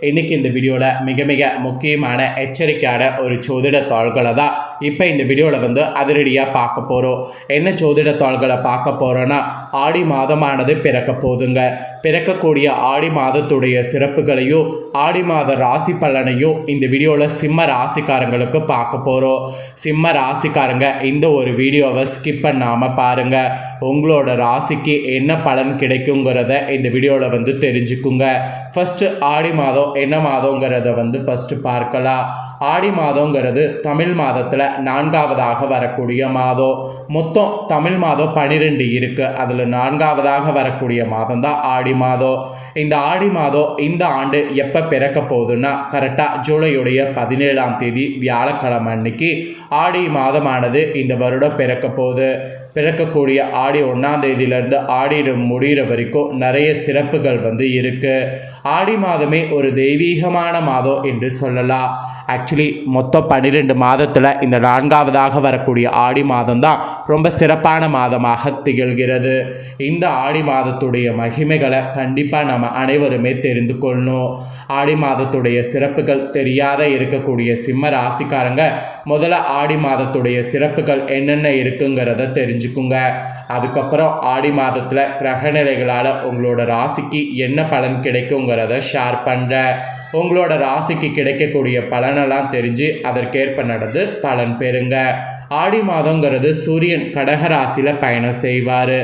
இன்னைக்கு இந்த வீடியோவில் மிக மிக முக்கியமான எச்சரிக்கையான ஒரு ஜோதிட தாள்களை தான் இப்போ இந்த வீடியோவில் வந்து அதிரடியாக பார்க்க போகிறோம் என்ன ஜோதிட தாள்களை பார்க்க போகிறோன்னா ஆடி மாதமானது பிறக்க போதுங்க. பிறக்கக்கூடிய ஆடி மாதத்துடைய சிறப்புகளையும் ஆடி மாத ராசி பலனையும் இந்த வீடியோவில் சிம்ம ராசிக்காரங்களுக்கு பார்க்க போகிறோம் சிம்ம ராசிக்காரங்க இந்த ஒரு வீடியோவை ஸ்கிப் பண்ணாமல் பாருங்கள் உங்களோட ராசிக்கு என்ன பலன் கிடைக்குங்கிறத இந்த வீடியோவில் வந்து தெரிஞ்சுக்குங்க. ஃபஸ்ட்டு ஆடி மாதம் என்ன மாதங்கிறத வந்து ஃபஸ்ட்டு பார்க்கலாம். ஆடி மாதங்கிறது தமிழ் மாதத்தில் நான்காவதாக வரக்கூடிய மாதம். மொத்தம் தமிழ் மாதம் பன்னிரெண்டு இருக்குது அதில் நான்காவதாக வரக்கூடிய மாதம் தான் ஆடி மாதம். இந்த ஆடி மாதம் இந்த ஆண்டு எப்போ பிறக்க போகுதுன்னா கரெக்டாக ஜூலையுடைய பதினேழாம் தேதி வியாழக்கிழமை அன்னைக்கு ஆடி மாதமானது இந்த வருடம் பிறக்க போகுது. பிறக்கக்கூடிய ஆடி ஒன்றாம் தேதியிலேருந்து ஆடி முடிகிற வரைக்கும் நிறைய சிறப்புகள் வந்து இருக்குது ஆடி மாதமே ஒரு தெய்வீகமான மாதம் என்று சொல்லலாம். ஆக்சுவலி மொத்தம் பன்னிரெண்டு மாதத்தில் இந்த நான்காவதாக வரக்கூடிய ஆடி மாதம் தான் ரொம்ப சிறப்பான மாதமாக திகழ்கிறது. இந்த ஆடி மாதத்துடைய மகிமைகளை கண்டிப்பாக நம்ம அனைவருமே தெரிந்து கொள்ளணும். ஆடி மாதத்துடைய சிறப்புகள் தெரியாத இருக்கக்கூடிய சிம்ம ராசிக்காரங்க முதல்ல ஆடி மாதத்துடைய சிறப்புகள் என்னென்ன இருக்குங்கிறத தெரிஞ்சுக்குங்க. அதுக்கப்புறம் ஆடி மாதத்தில் கிரகநிலைகளால் உங்களோட ராசிக்கு என்ன பலன் கிடைக்குங்கிறத ஷேர் பண்ணுறேன் உங்களோட ராசிக்கு கிடைக்கக்கூடிய பலனெல்லாம் தெரிஞ்சு அதற்கேற்ப நடந்து பலன் பெறுங்க. ஆடி மாதங்கிறது சூரியன் கடகராசியில் பயணம் செய்வார்.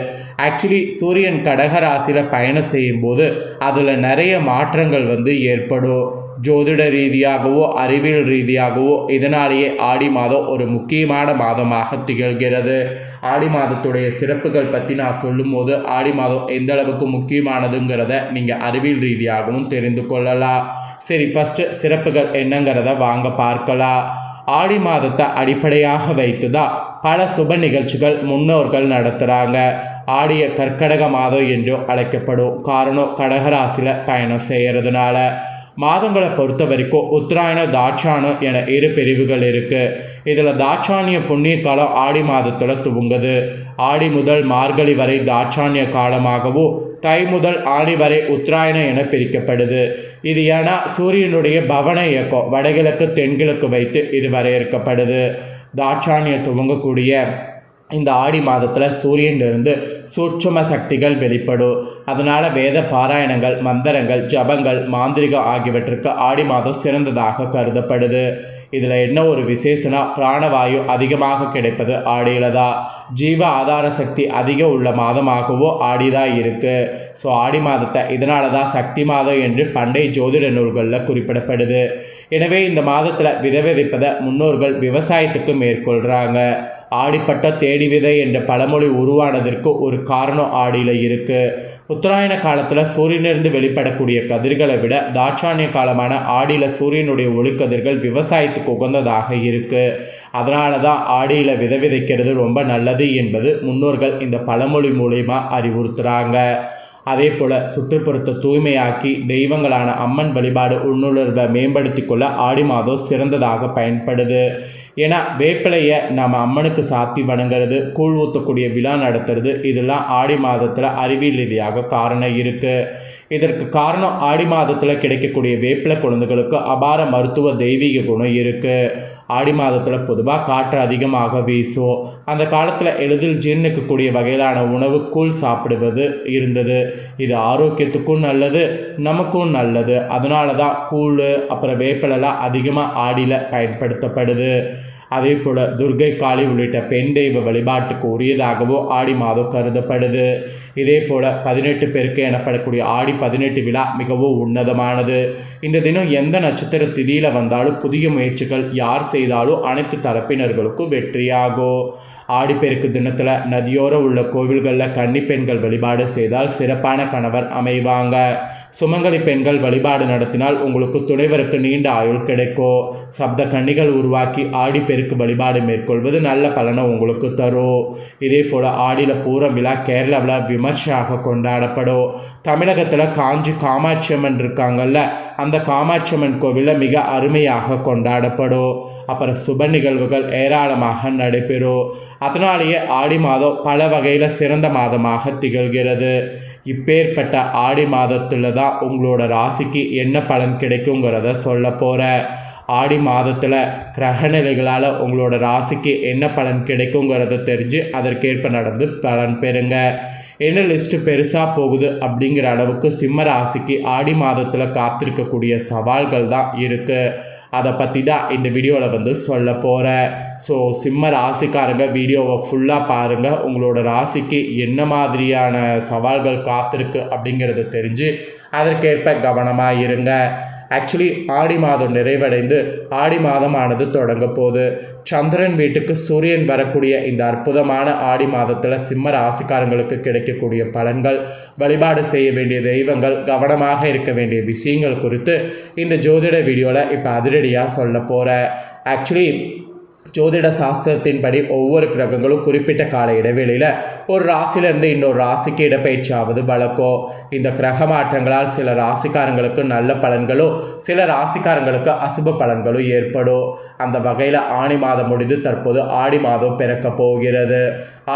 ஆக்சுவலி சூரியன் கடகராசியில் பயணம் செய்யும்போது அதில் நிறைய மாற்றங்கள் வந்து ஏற்படும். ஜோதிட ரீதியாகவோ அறிவியல் ரீதியாகவோ இதனாலேயே ஆடி மாதம் ஒரு முக்கியமான மாதமாக திகழ்கிறது. ஆடி மாதத்துடைய சிறப்புகள் பற்றி நான் சொல்லும்போது ஆடி மாதம் எந்த அளவுக்கு முக்கியமானதுங்கிறத நீங்கள் அறிவியல் ரீதியாகவும் தெரிந்து கொள்ளலாம். சரி ஃபஸ்ட்டு சிறப்புகள் என்னங்கிறத வாங்க பார்க்கலாம். ஆடி மாதத்தை அடிப்படையாக வைத்து தான் பல சுப நிகழ்ச்சிகள் முன்னோர்கள் நடத்துகிறாங்க ஆடிய கற்கடக மாதம் என்றும் அழைக்கப்படும். காரணம் கடகராசியில் பயணம் செய்கிறதுனால மாதங்களை பொறுத்த வரைக்கும் உத்தராயண தாட்சானம் என இரு பிரிவுகள் இருக்குது இதில் தாட்சானிய புண்ணிய காலம் ஆடி மாதத்தில் துவங்குது. ஆடி முதல் மார்கழி வரை தாட்சானிய காலமாகவும் தை முதல் ஆடி வரை உத்தராயணம் என பிரிக்கப்படுது. இது ஏன்னா சூரியனுடைய பவன இயக்கம் வடகிழக்கு தென்கிழக்கு வைத்து இது வரையறுக்கப்படுது. தாட்சானிய துவங்கக்கூடிய இந்த ஆடி மாதத்தில் சூரியனிலிருந்து சூட்சும சக்திகள் வெளிப்படும் அதனால் வேத பாராயணங்கள் மந்திரங்கள் ஜபங்கள் மாந்திரிகம் ஆகியவற்றுக்கு ஆடி மாதம் சிறந்ததாக கருதப்படுது. இதில் என்ன ஒரு விசேஷனா பிராணவாயு அதிகமாக கிடைப்பது ஆடியில் தான். ஜீவ ஆதார சக்தி அதிகம் உள்ள மாதமாகவோ ஆடி தான் இருக்குது ஸோ ஆடி மாதத்தை இதனால தான் சக்தி மாதம் என்று பண்டைய ஜோதிட நூல்களில் குறிப்பிடப்படுது. எனவே இந்த மாதத்தில் விதை விதைப்பதை முன்னோர்கள் விவசாயத்துக்கு மேற்கொள்கிறாங்க ஆடிப்பட்ட தேடி விதை என்ற பழமொழி உருவானதற்கு ஒரு காரணம் ஆடியில் இருக்குது உத்தராயண காலத்தில் சூரியனிலிருந்து வெளிப்படக்கூடிய கதிர்களை விட தாட்சாணிய காலமான ஆடியில் சூரியனுடைய ஒளிக்கதிர்கள் விவசாயத்துக்கு உகந்ததாக இருக்குது அதனால தான் ஆடியில் விதை விதைக்கிறது ரொம்ப நல்லது என்பது முன்னோர்கள் இந்த பழமொழி மூலயமா அறிவுறுத்துகிறாங்க அதே போல் சுற்றுப்புறத்தை தூய்மையாக்கி தெய்வங்களான அம்மன் வழிபாடு உள்ளுணர்வை மேம்படுத்தி கொள்ள ஆடி மாதம் சிறந்ததாக பயன்படுது. ஏன்னா வேப்பிலையை நம்ம அம்மனுக்கு சாத்தி வணங்குறது கூழ் ஊற்றக்கூடிய விழா நடத்துறது இதெல்லாம் ஆடி மாதத்தில் அறிவியல் ரீதியாக காரணம் இருக்குது இதற்கு காரணம் ஆடி மாதத்தில் கிடைக்கக்கூடிய வேப்பிலை குழந்தைகளுக்கு அபார மருத்துவ தெய்வீக குணம் இருக்குது ஆடி மாதத்தில் பொதுவாக காற்று அதிகமாக வீசும். அந்த காலத்தில் எளிதில் ஜீர்ணிக்கக்கூடிய வகையிலான உணவு கூழ் சாப்பிடுவது இருந்தது. இது ஆரோக்கியத்துக்கும் நல்லது நமக்கும் நல்லது. அதனால தான் கூழ் அப்புறம் வேப்பிலெல்லாம் அதிகமாக ஆடியில் பயன்படுத்தப்படுது. அதே போல் துர்கை காளி உள்ளிட்ட பெண் தெய்வ வழிபாட்டுக்கு உரியதாகவோ ஆடி மாதம் கருதப்படுது. இதே போல் பதினெட்டு பேருக்கு எனப்படக்கூடிய ஆடி பதினெட்டு விழா மிகவும் உன்னதமானது. இந்த தினம் எந்த நட்சத்திர திதியில் வந்தாலும் புதிய முயற்சிகள் யார் செய்தாலும் அனைத்து தரப்பினர்களுக்கும் வெற்றியாகும். ஆடிப்பெருக்கு தினத்தில் நதியோர உள்ள கோவில்களில் கன்னி பெண்கள் வழிபாடு செய்தால் சிறப்பான கணவர் அமைவாங்க. சுமங்கலி பெண்கள் வழிபாடு நடத்தினால் உங்களுக்கு துணைவருக்கு நீண்ட ஆயுள் கிடைக்கும் சப்த கன்னிகள் உருவாக்கி ஆடிப்பெருக்கு வழிபாடு மேற்கொள்வது நல்ல பலனை உங்களுக்கு தரும் இதே போல் ஆடியில் பூரம் விழா கேரளாவில் விமர்சையாக கொண்டாடப்படும் தமிழகத்தில் காஞ்சி காமாட்சி அம்மன் இருக்காங்கல்ல அந்த காமாட்சி அம்மன் கோவிலில் மிக அருமையாக கொண்டாடப்படும் அப்புறம் சுப நிகழ்வுகள் ஏராளமாக நடைபெறும். அதனாலேயே ஆடி மாதம் பல வகையில் சிறந்த மாதமாக திகழ்கிறது. இப்பேற்பட்ட ஆடி மாதத்தில் தான் உங்களோட ராசிக்கு என்ன பலன் கிடைக்குங்கிறத சொல்ல போகிறேன் ஆடி மாதத்தில் கிரகநிலைகளால் உங்களோட ராசிக்கு என்ன பலன் கிடைக்குங்கிறத தெரிஞ்சு அதற்கேற்ப நடந்து பலன் பெறுங்க. என்ன லிஸ்ட்டு பெருசாக போகுது அப்படிங்கிற அளவுக்கு சிம்ம ராசிக்கு ஆடி மாதத்தில் காத்திருக்கக்கூடிய சவால்கள் தான் இருக்குது அதை பற்றி தான் இந்த வீடியோவில் வந்து சொல்ல போகிறேன் ஸோ சிம்ம ராசிக்காரங்க வீடியோவை ஃபுல்லாக பாருங்கள் உங்களோட ராசிக்கு என்ன மாதிரியான சவால்கள் காத்திருக்கு அப்படிங்கிறத தெரிஞ்சு அதற்கேற்ப கவனமாக இருங்க. ஆக்சுவலி ஆடி மாதம் நிறைவடைந்து ஆடி மாதமானது தொடங்க போகுது. சந்திரன் வீட்டுக்கு சூரியன் வரக்கூடிய இந்த அற்புதமான ஆடி மாதத்தில் சிம்ம ராசிக்காரங்களுக்கு கிடைக்கக்கூடிய பலன்கள் வழிபாடு செய்ய வேண்டிய தெய்வங்கள் கவனமாக இருக்க வேண்டிய விஷயங்கள் குறித்து இந்த ஜோதிட வீடியோவில் இப்போ அதிரடியாக சொல்ல போகிறேன் ஆக்சுவலி ஜோதிட சாஸ்திரத்தின்படி ஒவ்வொரு கிரகங்களும் குறிப்பிட்ட கால இடைவெளியில் ஒரு ராசியிலிருந்து இன்னொரு ராசிக்கு இடப்பெயர்ச்சியாவது வழக்கம் இந்த கிரக மாற்றங்களால் சில ராசிக்காரங்களுக்கு நல்ல பலன்களும் சில ராசிக்காரங்களுக்கு அசுப பலன்களும் ஏற்படும். அந்த வகையில் ஆணி மாதம் முடிந்து தற்போது ஆடி மாதம் பிறக்க போகிறது.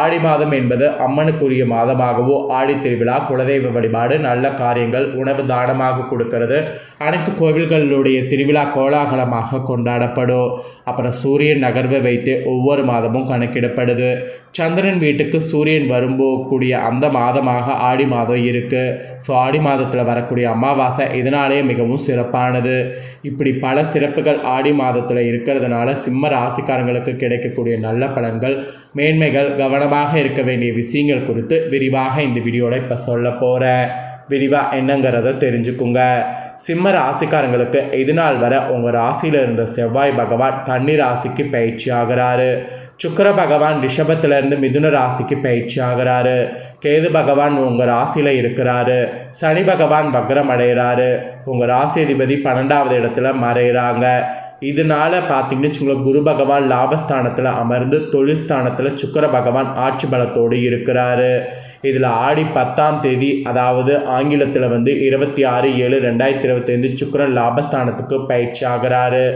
ஆடி மாதம் என்பது அம்மனுக்குரிய மாதமாகவோ ஆடி திருவிழா குலதெய்வ வழிபாடு நல்ல காரியங்கள் உணவு தானமாக கொடுக்கிறது. அனைத்து கோவில்களுடைய திருவிழா கோலாகலமாக கொண்டாடப்படும். அப்புறம் சூரியன் நகர்வை வைத்து ஒவ்வொரு மாதமும் கணக்கிடப்படுது. சந்திரன் வீட்டுக்கு சூரியன் வரும்போக்கூடிய அந்த மாதமாக ஆடி மாதம் இருக்குது ஸோ ஆடி மாதத்தில் வரக்கூடிய அமாவாசை இதனாலேயே மிகவும் சிறப்பானது. இப்படி பல சிறப்புகள் ஆடி மாதத்தில் இருக்கிறதுனால சிம்ம ராசிக்காரங்களுக்கு கிடைக்கக்கூடிய நல்ல பலன்கள் மேன்மைகள் கவனமாக இருக்க வேண்டிய விஷயங்கள் குறித்து விரிவாக இந்த வீடியோவில் இப்போ சொல்ல போகிறேன் விரிவாக என்னங்கிறத தெரிஞ்சுக்குங்க. சிம்ம ராசிக்காரங்களுக்கு இது நாள் வரை உங்கள் ராசியில் இருந்த செவ்வாய் பகவான் கன்னி ராசிக்கு பயிற்சி ஆகிறாரு. சுக்கர பகவான் ரிஷபத்திலிருந்து மிதுன ராசிக்கு பயிற்சி ஆகிறாரு. கேது பகவான் உங்கள் ராசியில் இருக்கிறாரு. சனி பகவான் வக்ரம் அடைகிறாரு உங்கள் ராசி அதிபதி பன்னெண்டாவது இடத்துல மறைகிறாங்க இதனால பார்த்தீங்கன்னு வச்சுக்கோங்களேன் குரு பகவான் லாபஸ்தானத்தில் அமர்ந்து தொழில்ஸ்தானத்தில் சுக்கர பகவான் ஆட்சி பலத்தோடு இருக்கிறாரு. இதில் ஆடி பத்தாம் தேதி அதாவது ஆங்கிலத்தில் வந்து இருபத்தி ஆறு ஏழு ரெண்டாயிரத்தி இருபத்தைந்து சுக்கரன் லாபஸ்தானத்துக்கு பயிற்சி ஆகிறாரு.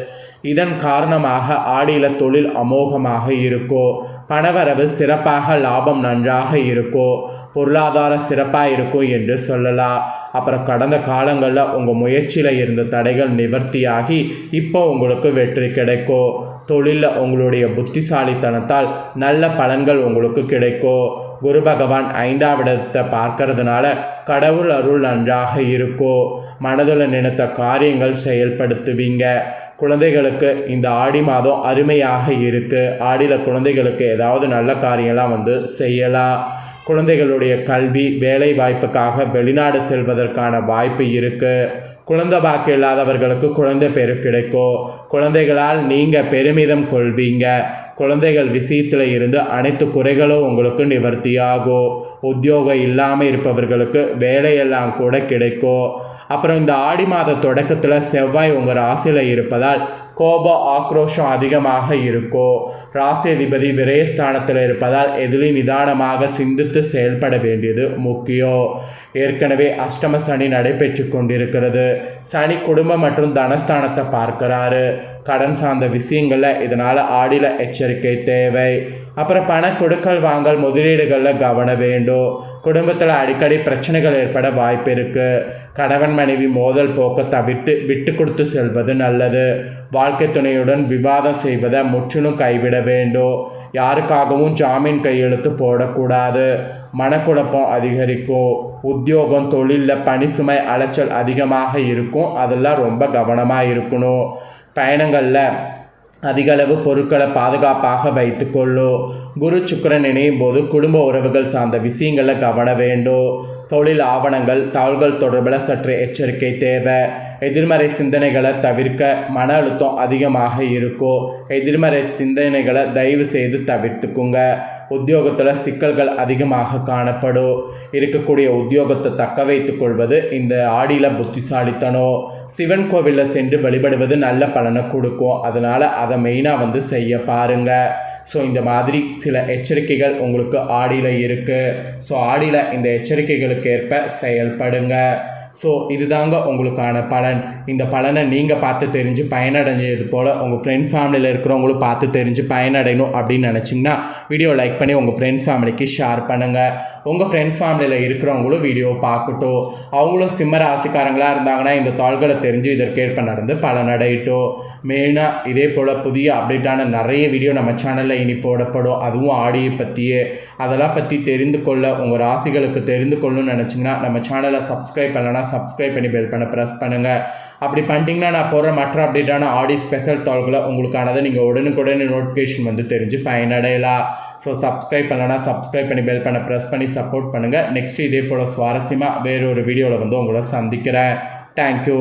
இதன் காரணமாக ஆடியில் தொழில் அமோகமாக இருக்கோ பணவரவு சிறப்பாக லாபம் நன்றாக இருக்கோ பொருளாதார சிறப்பாக இருக்கும் என்று சொல்லலாம் அப்புறம் கடந்த காலங்களில் உங்கள் முயற்சியில் இருந்த தடைகள் நிவர்த்தியாகி இப்போ உங்களுக்கு வெற்றி கிடைக்கும் தொழிலில் உங்களுடைய புத்திசாலித்தனத்தால் நல்ல பலன்கள் உங்களுக்கு கிடைக்கும் குரு பகவான் ஐந்தாம் இடத்தை பார்க்கறதுனால கடவுள் அருள் நன்றாக இருக்கும் மனதில் நினைத்த காரியங்கள் செயல்படுத்துவீங்க. குழந்தைகளுக்கு இந்த ஆடி மாதம் அருமையாக இருக்குது ஆடியில் குழந்தைகளுக்கு ஏதாவது நல்ல காரியம்லாம் வந்து செய்யலாம். குழந்தைகளுடைய கல்வி வேலை வாய்ப்புக்காக வெளிநாடு செல்வதற்கான வாய்ப்பு இருக்குது குழந்தை பாக்கு இல்லாதவர்களுக்கு குழந்தை பேர் கிடைக்கும். குழந்தைகளால் நீங்கள் பெருமிதம் கொள்வீங்க. குழந்தைகள் விஷயத்தில் இருந்து அனைத்து குறைகளும் உங்களுக்கு நிவர்த்தியாகும். உத்தியோகம் இல்லாமல் இருப்பவர்களுக்கு வேலையெல்லாம் கூட கிடைக்கும். அப்புறம் இந்த ஆடி மாத தொடக்கத்தில் செவ்வாய் உங்கள் ராசியில் இருப்பதால் கோப ஆக்ரோஷம் அதிகமாக இருக்கும் ராசி அதிபதி விரயஸ்தானத்தில் இருப்பதால் எதிலும் நிதானமாக சிந்தித்து செயல்பட வேண்டியது முக்கியம் ஏற்கனவே அஷ்டம சனி நடைபெற்று கொண்டிருக்கிறது. சனி குடும்பம் மற்றும் தனஸ்தானத்தை பார்க்கிறாரு. கடன் சார்ந்த விஷயங்களில் இதனால் ஆடியில் எச்சரிக்கை தேவை. அப்புறம் பண கொடுக்கல் வாங்கல் முதலீடுகளில் கவனம் வேண்டும். குடும்பத்தில் அடிக்கடி பிரச்சனைகள் ஏற்பட வாய்ப்பு இருக்குது கணவன் மனைவி மோதல் போக்க தவிர்த்து விட்டு கொடுத்து செல்வது நல்லது. வாழ்க்கை துணையுடன் விவாதம் செய்வதை முற்றிலும் கைவிட வேண்டும். யாருக்காகவும் ஜாமீன் கையெழுத்து போடக்கூடாது. மனக்குழப்பம் அதிகரிக்கும். உத்தியோகம் தொழிலில் பணி சுமை அலைச்சல் அதிகமாக இருக்கும். அதெல்லாம் ரொம்ப கவனமாக இருக்கணும். பயணங்களில் அதிகளவு பொருட்களை பாதுகாப்பாக வைத்துக்கொள்ளும் குரு சுக்கரன் இணையும் போது குடும்ப உறவுகள் சார்ந்த விஷயங்களை கவன வேண்டும் தொழில் ஆவணங்கள் தாள்கள் தொடர்பில் சற்று எச்சரிக்கை தேவை. எதிர்மறை சிந்தனைகளை தவிர்க்க மன அழுத்தம் அதிகமாக இருக்கும். எதிர்மறை சிந்தனைகளை தயவு செய்து தவிர்த்துக்குங்க. உத்தியோகத்தில் சிக்கல்கள் அதிகமாக காணப்படும். இருக்கக்கூடிய உத்தியோகத்தை தக்க வைத்துக் கொள்வது இந்த ஆடியில் புத்திசாலித்தனம். சிவன் கோவிலில் சென்று வழிபடுவது நல்ல பலனை கொடுக்கும். அதனால் அதை மெயினாக வந்து செய்ய பாருங்கள் ஸோ இந்த மாதிரி சில எச்சரிக்கைகள் உங்களுக்கு ஆடியில் இருக்குது ஸோ ஆடியில் இந்த எச்சரிக்கைகளுக்கு ஏற்ப செயல்படுங்க. ஸோ இதுதாங்க உங்களுக்கான பலன். இந்த பலனை நீங்கள் பார்த்து தெரிஞ்சு பயனடைஞ்சது போல் உங்கள் ஃப்ரெண்ட்ஸ் ஃபேமிலியில் இருக்கிறவங்களும் பார்த்து தெரிஞ்சு பயனடையணும் அப்படின்னு நினச்சிங்கன்னா வீடியோ லைக் பண்ணி உங்கள் ஃப்ரெண்ட்ஸ் ஃபேமிலிக்கு ஷேர் பண்ணுங்கள் உங்கள் ஃப்ரெண்ட்ஸ் ஃபேமிலியில் இருக்கிறவங்களும் வீடியோ பார்க்கட்டும். அவங்களும் சிம்ம ராசிக்காரங்களாக இருந்தாங்கன்னா இந்த தாள்களை தெரிஞ்சு இதற்கேற்ப நடந்து பலனடையட்டும். மெயினாக இதே போல் புதிய அப்டேட்டான நிறைய வீடியோ நம்ம சேனலில் இனி போடப்படும். அதுவும் ஆடியை பற்றியே அதெல்லாம் பற்றி தெரிந்து கொள்ள உங்கள் ராசிகளுக்கு தெரிந்து கொள்ளணும்னு நினச்சிங்கன்னா நம்ம சேனலை சப்ஸ்கிரைப் பண்ணலன்னா சப்ஸ்கிரைப் பண்ணி பெல் பண்ண ப்ரெஸ் பண்ணுங்கள் அப்படி பண்ணிட்டீங்கன்னா நான் போகிற மற்ற அப்டேட்டான ஆடி ஸ்பெஷல் தாள்களை உங்களுக்கானதை நீங்கள் உடனுக்குடனே நோட்டிஃபிகேஷன் வந்து தெரிஞ்சு பயனடையலாம். ஸோ சப்ஸ்கிரைப் பண்ணலன்னா சப்ஸ்கிரைப் பண்ணி பெல் பண்ண ப்ரெஸ் பண்ணி சப்போர்ட் பண்ணுங்கள் நெக்ஸ்ட்டு இதே போல் சுவாரஸ்யமாக வேறொரு வீடியோவில் வந்து உங்களை சந்திக்கிறேன். தேங்க்யூ